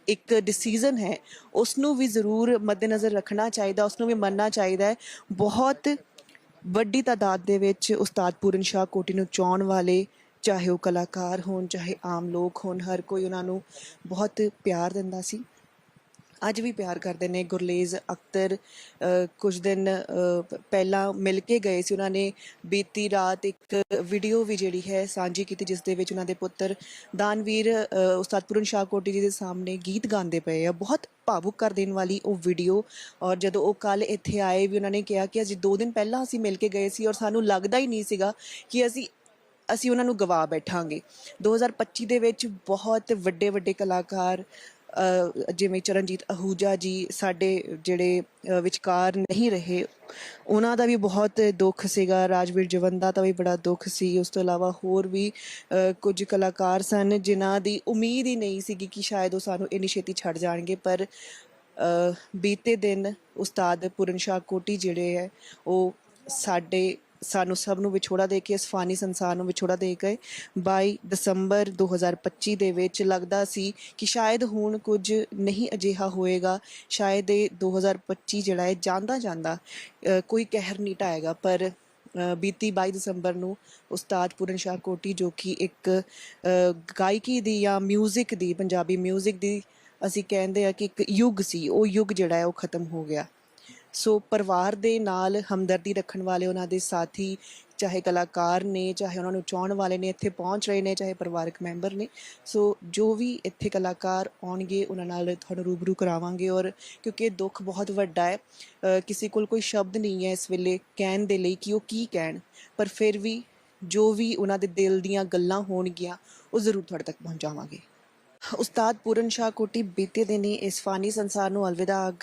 Speaker 1: ਇੱਕ ਡਿਸੀਜਨ ਹੈ ਉਸ ਨੂੰ ਵੀ ਜ਼ਰੂਰ ਮੱਦੇਨਜ਼ਰ ਰੱਖਣਾ ਚਾਹੀਦਾ ਉਸ ਨੂੰ ਵੀ ਮੰਨਣਾ ਚਾਹੀਦਾ ਹੈ। ਬਹੁਤ ਵੱਡੀ ਤਾਦਾਦ ਦੇ ਵਿੱਚ ਉਸਤਾਦ ਪੂਰਨ ਸ਼ਾਹ ਕੋਟੀ ਨੂੰ ਚਾਹਣ ਵਾਲੇ, ਚਾਹੇ ਉਹ ਕਲਾਕਾਰ ਹੋਣ, ਚਾਹੇ ਆਮ ਲੋਕ ਹੋਣ, ਹਰ ਕੋਈ ਉਹਨਾਂ ਨੂੰ ਬਹੁਤ ਪਿਆਰ ਦਿੰਦਾ ਸੀ। ਅੱਜ ਵੀ ਪਿਆਰ ਕਰਦੇ ਨੇ ਗੁਰਲੇਜ਼ ਅਖਤਰ ਕੁਝ ਦਿਨ ਪਹਿਲਾਂ ਮਿਲ ਕੇ ਗਏ ਸੀ ਉਹਨਾਂ ਨੇ। ਬੀਤੀ ਰਾਤ ਇੱਕ ਵੀਡੀਓ ਵੀ ਜਿਹੜੀ ਹੈ ਸਾਂਝੀ ਕੀਤੀ ਜਿਸ ਦੇ ਵਿੱਚ ਉਹਨਾਂ ਦੇ ਪੁੱਤਰ ਦਾਨਵੀਰ ਅ, ਉਸਤਾਦ ਪੂਰਨ ਸ਼ਾਹ ਕੋਟੀ ਜੀ ਦੇ ਸਾਹਮਣੇ ਗੀਤ ਗਾਉਂਦੇ ਪਏ ਆ। ਬਹੁਤ ਭਾਵੁਕ ਕਰ ਦੇਣ ਵਾਲੀ ਉਹ ਵੀਡੀਓ ਔਰ ਜਦੋਂ ਉਹ ਕੱਲ ਇੱਥੇ ਆਏ ਵੀ ਉਹਨਾਂ ਨੇ ਕਿਹਾ ਕਿ ਅਸੀਂ 2 ਦਿਨ ਪਹਿਲਾਂ ਅਸੀਂ ਮਿਲ ਕੇ ਗਏ ਸੀ ਔਰ ਸਾਨੂੰ ਲੱਗਦਾ ਹੀ ਨਹੀਂ ਸੀਗਾ ਕਿ ਅਸੀਂ ਅਸੀਂ ਉਹਨਾਂ ਨੂੰ ਗਵਾ ਬੈਠਾਂਗੇ। 2025 ਦੇ ਵਿੱਚ ਬਹੁਤ ਵੱਡੇ ਵੱਡੇ ਕਲਾਕਾਰ ਜਿਵੇਂ ਚਰਨਜੀਤ ਅਹੂਜਾ ਜੀ ਸਾਡੇ ਜਿਹੜੇ ਵਿਚਕਾਰ ਨਹੀਂ ਰਹੇ, ਉਹਨਾਂ ਦਾ ਵੀ ਬਹੁਤ ਦੁੱਖ ਸੀਗਾ, ਰਾਜਵੀਰ ਜਵੰਦਾ ਦਾ ਵੀ ਬੜਾ ਦੁੱਖ ਸੀ। ਉਸ ਤੋਂ ਇਲਾਵਾ ਹੋਰ ਵੀ ਕੁਝ ਕਲਾਕਾਰ ਸਨ ਜਿਨ੍ਹਾਂ ਦੀ ਉਮੀਦ ਹੀ ਨਹੀਂ ਸੀਗੀ ਕਿ ਸ਼ਾਇਦ ਉਹ ਸਾਨੂੰ ਇੰਨੀ ਛੇਤੀ ਛੱਡ ਜਾਣਗੇ, ਪਰ ਬੀਤੇ ਦਿਨ ਉਸਤਾਦ ਪੂਰਨ ਸ਼ਾਹ ਕੋਟੀ ਜਿਹੜੇ ਹੈ, ਉਹ ਸਾਡੇ ਸਾਨੂੰ ਸਭ ਨੂੰ ਵਿਛੋੜਾ ਦੇ ਕੇ ਇਸ ਫਾਨੀ ਸੰਸਾਰ ਨੂੰ ਵਿਛੋੜਾ ਦੇ ਗਏ 22 ਦਸੰਬਰ 2025 ਦੇ ਵਿੱਚ ਲੱਗਦਾ ਸੀ ਕਿ ਸ਼ਾਇਦ ਹੁਣ ਕੁਝ ਨਹੀਂ ਅਜਿਹਾ ਹੋਏਗਾ ਸ਼ਾਇਦ ਇਹ 2025 ਜਿਹੜਾ ਹੈ ਜਾਂਦਾ ਜਾਂਦਾ ਅ, ਕੋਈ ਕਹਿਰ ਨਹੀਂ ਢਾਏਗਾ ਪਰ ਅ, ਬੀਤੀ 22 ਦਸੰਬਰ ਨੂੰ ਉਸਤਾਦ ਪੂਰਨ ਸ਼ਾਹ ਕੋਟੀ ਜੋ ਕਿ ਇੱਕ ਅ, ਗਾਇਕੀ ਦੀ ਜਾਂ 뮤직 ਦੀ ਪੰਜਾਬੀ 뮤직 ਦੀ ਅਸੀਂ ਕਹਿੰਦੇ ਆ ਕਿ ਇੱਕ ਯੁੱਗ ਸੀ ਉਹ ਯੁੱਗ ਜਿਹੜਾ ਹੈ ਉਹ ਖਤਮ ਹੋ ਗਿਆ ਸੋ ਪਰਿਵਾਰ ਦੇ ਨਾਲ ਹਮਦਰਦੀ ਰੱਖਣ ਵਾਲੇ ਉਹਨਾਂ ਦੇ ਸਾਥੀ, ਚਾਹੇ ਕਲਾਕਾਰ ਨੇ, ਚਾਹੇ ਉਹਨਾਂ ਨੂੰ ਚਾਹਣ ਵਾਲੇ ਨੇ, ਇੱਥੇ ਪਹੁੰਚ ਰਹੇ ਨੇ, ਚਾਹੇ ਪਰਿਵਾਰਕ ਮੈਂਬਰ ਨੇ। ਸੋ ਜੋ ਵੀ ਇੱਥੇ ਕਲਾਕਾਰ ਆਉਣਗੇ, ਉਹਨਾਂ ਨਾਲ ਤੁਹਾਨੂੰ ਰੂਬਰੂ ਕਰਾਵਾਂਗੇ ਔਰ ਕਿਉਂਕਿ ਦੁੱਖ ਬਹੁਤ ਵੱਡਾ ਹੈ ਕਿਸੇ ਕੋਲ ਕੋਈ ਸ਼ਬਦ ਨਹੀਂ ਹੈ ਇਸ ਵੇਲੇ ਕਹਿਣ ਦੇ ਲਈ ਕਿ ਉਹ ਕੀ ਕਹਿਣ। ਪਰ ਫਿਰ ਵੀ ਜੋ ਵੀ ਉਹਨਾਂ ਦੇ ਦਿਲ ਦੀਆਂ ਗੱਲਾਂ ਹੋਣਗੀਆਂ, ਉਹ ਜ਼ਰੂਰ ਤੁਹਾਡੇ ਤੱਕ ਪਹੁੰਚਾਵਾਂਗੇ। ਉਸਤਾਦ ਪੂਰਨ ਸ਼ਾਹ ਕੋਟੀ ਬੀਤੇ ਦਿਨੀ ਇਸ ਫਾਨੀ ਸੰਸਾਰ ਨੂੰ ਅਲਵਿਦਾ ਆ ਗਏ।